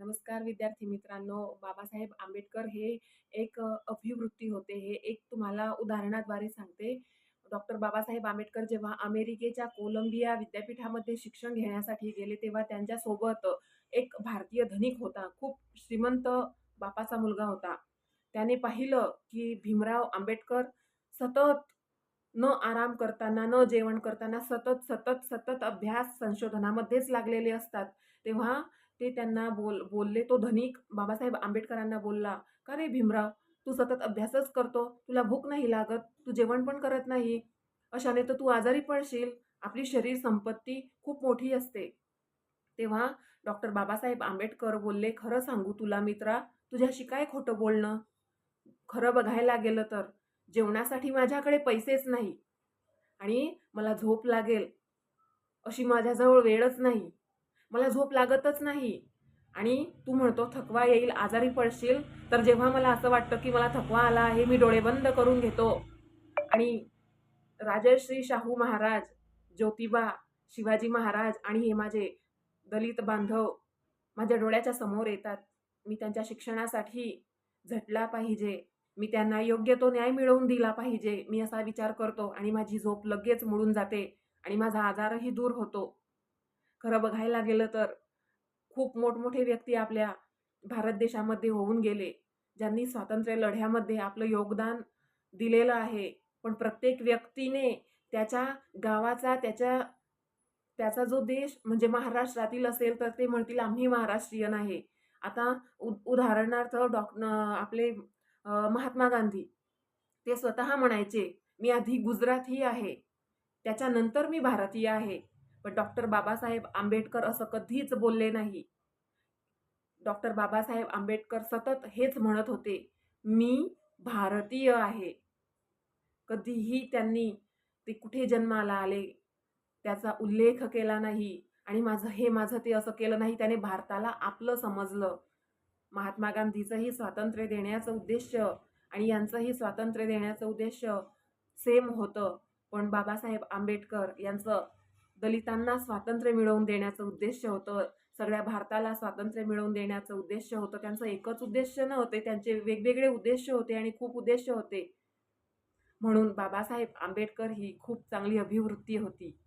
नमस्कार विद्यार्थी मित्रांनो बाबासाहेब आंबेडकर हे एक अभिवृत्ती होते. हे एक तुम्हाला उदाहरणाद्वारे सांगते. डॉक्टर बाबासाहेब आंबेडकर जेव्हा अमेरिकेच्या कोलंबिया विद्यापीठामध्ये शिक्षण घेण्यासाठी गेले तेव्हा त्यांच्यासोबत एक भारतीय धनिक होता. खूप श्रीमंत बापाचा मुलगा होता. त्याने पाहिलं की भीमराव आंबेडकर सतत न आराम करताना न जेवण करताना सतत सतत सतत अभ्यास संशोधनामध्येच लागलेले असतात. तेव्हा ते त्यांना बोल बोलले तो धनिक बाबासाहेब आंबेडकरांना बोलला का रे भीमराव तू सतत अभ्यासच करतो तुला भूक नाही लागत तू जेवण पण करत नाही अशाने तर तू आजारी पडशील आपली शरीर संपत्ती खूप मोठी असते. तेव्हा डॉक्टर बाबासाहेब आंबेडकर बोलले खरं सांगू तुला मित्रा तुझ्याशी काय खोटं बोलणं? खरं बघायला गेलं तर जेवणासाठी माझ्याकडे पैसेच नाही आणि मला झोप लागेल अशी माझ्याजवळ वेळच नाही. मला झोप लागतच नाही. आणि तू म्हणतो थकवा येईल आजारी पडशील तर जेव्हा मला असं वाटतं की मला थकवा आला आहे मी डोळे बंद करून घेतो. आणि राजश्री शाहू महाराज ज्योतिबा शिवाजी महाराज आणि हे माझे दलित बांधव माझ्या डोळ्याच्या समोर येतात. मी त्यांच्या शिक्षणासाठी झटला पाहिजे. मी त्यांना योग्य तो न्याय मिळवून दिला पाहिजे. मी असा विचार करतो आणि माझी झोप लगेच मोडून जाते आणि माझा आजारही दूर होतो. खरं बघायला गेलं तर खूप मोठमोठे व्यक्ती आपल्या भारत देशामध्ये होऊन गेले ज्यांनी स्वातंत्र्य लढ्यामध्ये आपलं योगदान दिलेलं आहे. पण प्रत्येक व्यक्तीने त्याच्या गावाचा त्याच्या त्याचा जो देश म्हणजे महाराष्ट्रातील असेल तर ते म्हणतील आम्ही महाराष्ट्रीयन आहे. आता उ उदाहरणार्थ डॉक आपले महात्मा गांधी ते स्वतः म्हणायचे मी आधी गुजराती आहे त्याच्यानंतर मी भारतीय आहे. पण डॉक्टर बाबासाहेब आंबेडकर असं कधीच बोलले नाही. डॉक्टर बाबासाहेब आंबेडकर सतत हेच म्हणत होते मी भारतीय आहे. कधीही त्यांनी ते कुठे जन्माला आले त्याचा उल्लेख केला नाही आणि माझं हे माझं ते असं केलं नाही त्याने भारताला आपलं समजलं. महात्मा गांधीचंही स्वातंत्र्य देण्याचं उद्देश आणि यांचंही स्वातंत्र्य देण्याचं उद्देश सेम होतं. पण बाबासाहेब आंबेडकर यांचं दलितांना स्वातंत्र्य मिळवून देण्याचं उद्देश होतं. सगळ्या भारताला स्वातंत्र्य मिळवून देण्याचं उद्देश होतं. त्यांचं एकच उद्देश नव्हते त्यांचे वेगवेगळे उद्देश होते आणि खूप उद्देश होते. म्हणून बाबासाहेब आंबेडकर ही खूप चांगली अभिवृत्ती होती.